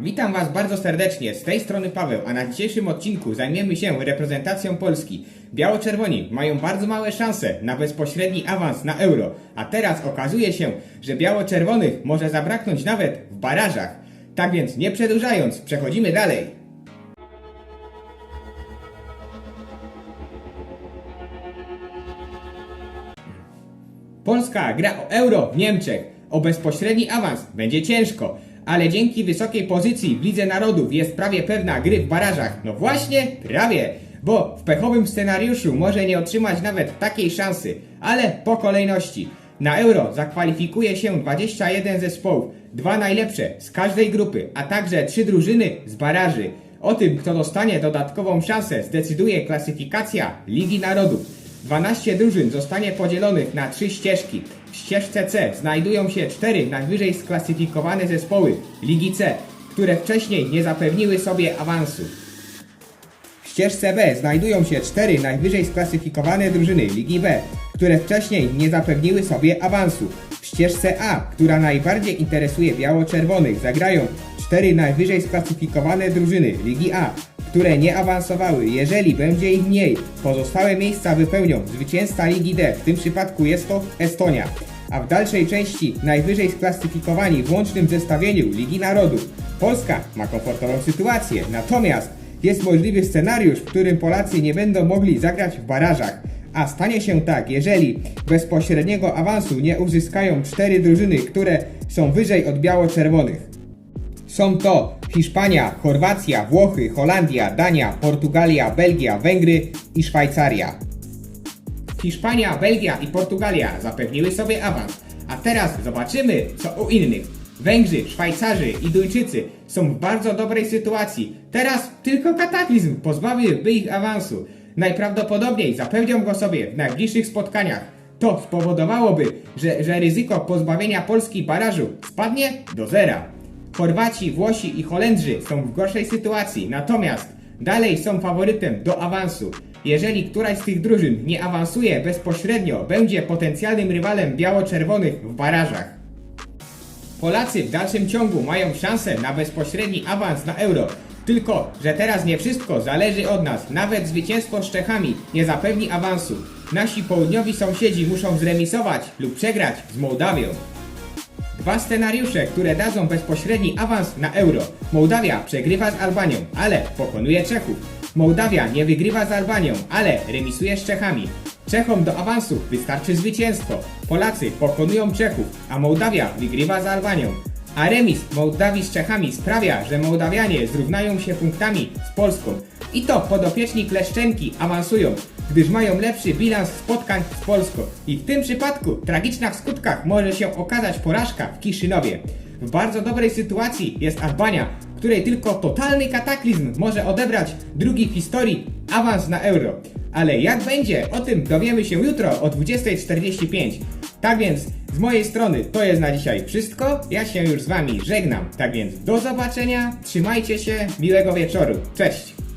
Witam Was bardzo serdecznie, z tej strony Paweł, a na dzisiejszym odcinku zajmiemy się reprezentacją Polski. Biało-czerwoni mają bardzo małe szanse na bezpośredni awans na euro, a teraz okazuje się, że biało-czerwonych może zabraknąć nawet w barażach. Tak więc nie przedłużając, przechodzimy dalej. Polska gra o euro w Niemczech. O bezpośredni awans będzie ciężko, ale dzięki wysokiej pozycji w Lidze Narodów jest prawie pewna gry w barażach. No właśnie, prawie, bo w pechowym scenariuszu może nie otrzymać nawet takiej szansy, ale po kolejności. Na euro zakwalifikuje się 21 zespołów, dwa najlepsze z każdej grupy, a także trzy drużyny z baraży. O tym, kto dostanie dodatkową szansę, zdecyduje klasyfikacja Ligi Narodów. 12 drużyn zostanie podzielonych na trzy ścieżki. W ścieżce C znajdują się cztery najwyżej sklasyfikowane zespoły Ligi C, które wcześniej nie zapewniły sobie awansu. W ścieżce B znajdują się cztery najwyżej sklasyfikowane drużyny Ligi B, które wcześniej nie zapewniły sobie awansu. W ścieżce A, która najbardziej interesuje biało-czerwonych, zagrają cztery najwyżej sklasyfikowane drużyny Ligi A, które nie awansowały. Jeżeli będzie ich mniej, pozostałe miejsca wypełnią zwycięzca Ligi D, w tym przypadku jest to Estonia. A w dalszej części najwyżej sklasyfikowani w łącznym zestawieniu Ligi Narodów. Polska ma komfortową sytuację, natomiast jest możliwy scenariusz, w którym Polacy nie będą mogli zagrać w barażach. A stanie się tak, jeżeli bezpośredniego awansu nie uzyskają cztery drużyny, które są wyżej od biało-czerwonych. Są to Hiszpania, Chorwacja, Włochy, Holandia, Dania, Portugalia, Belgia, Węgry i Szwajcaria. Hiszpania, Belgia i Portugalia zapewniły sobie awans, a teraz zobaczymy co u innych. Węgrzy, Szwajcarzy i Duńczycy są w bardzo dobrej sytuacji. Teraz tylko kataklizm pozbawiłby ich awansu. Najprawdopodobniej zapewnią go sobie w najbliższych spotkaniach. To spowodowałoby, że, że ryzyko pozbawienia Polski barażu spadnie do zera. Chorwaci, Włosi i Holendrzy są w gorszej sytuacji, natomiast dalej są faworytem do awansu. Jeżeli któraś z tych drużyn nie awansuje bezpośrednio, będzie potencjalnym rywalem biało-czerwonych w barażach. Polacy w dalszym ciągu mają szansę na bezpośredni awans na euro. Tylko, że teraz nie wszystko zależy od nas. Nawet zwycięstwo z Czechami nie zapewni awansu. Nasi południowi sąsiedzi muszą zremisować lub przegrać z Mołdawią. Dwa scenariusze, które dadzą bezpośredni awans na euro. Mołdawia przegrywa z Albanią, ale pokonuje Czechów. Mołdawia nie wygrywa z Albanią, ale remisuje z Czechami. Czechom do awansu wystarczy zwycięstwo. Polacy pokonują Czechów, a Mołdawia wygrywa z Albanią. A remis Mołdawii z Czechami sprawia, że Mołdawianie zrównają się punktami z Polską. I to podopieczni Kleszczenki awansują, gdyż mają lepszy bilans spotkań z Polską. I w tym przypadku tragiczna w skutkach może się okazać porażka w Kiszynowie. W bardzo dobrej sytuacji jest Albania, której tylko totalny kataklizm może odebrać drugi w historii awans na euro. Ale jak będzie, o tym dowiemy się jutro o 20.45. Tak więc z mojej strony to jest na dzisiaj wszystko. Ja się już z Wami żegnam. Tak więc do zobaczenia, trzymajcie się, miłego wieczoru. Cześć!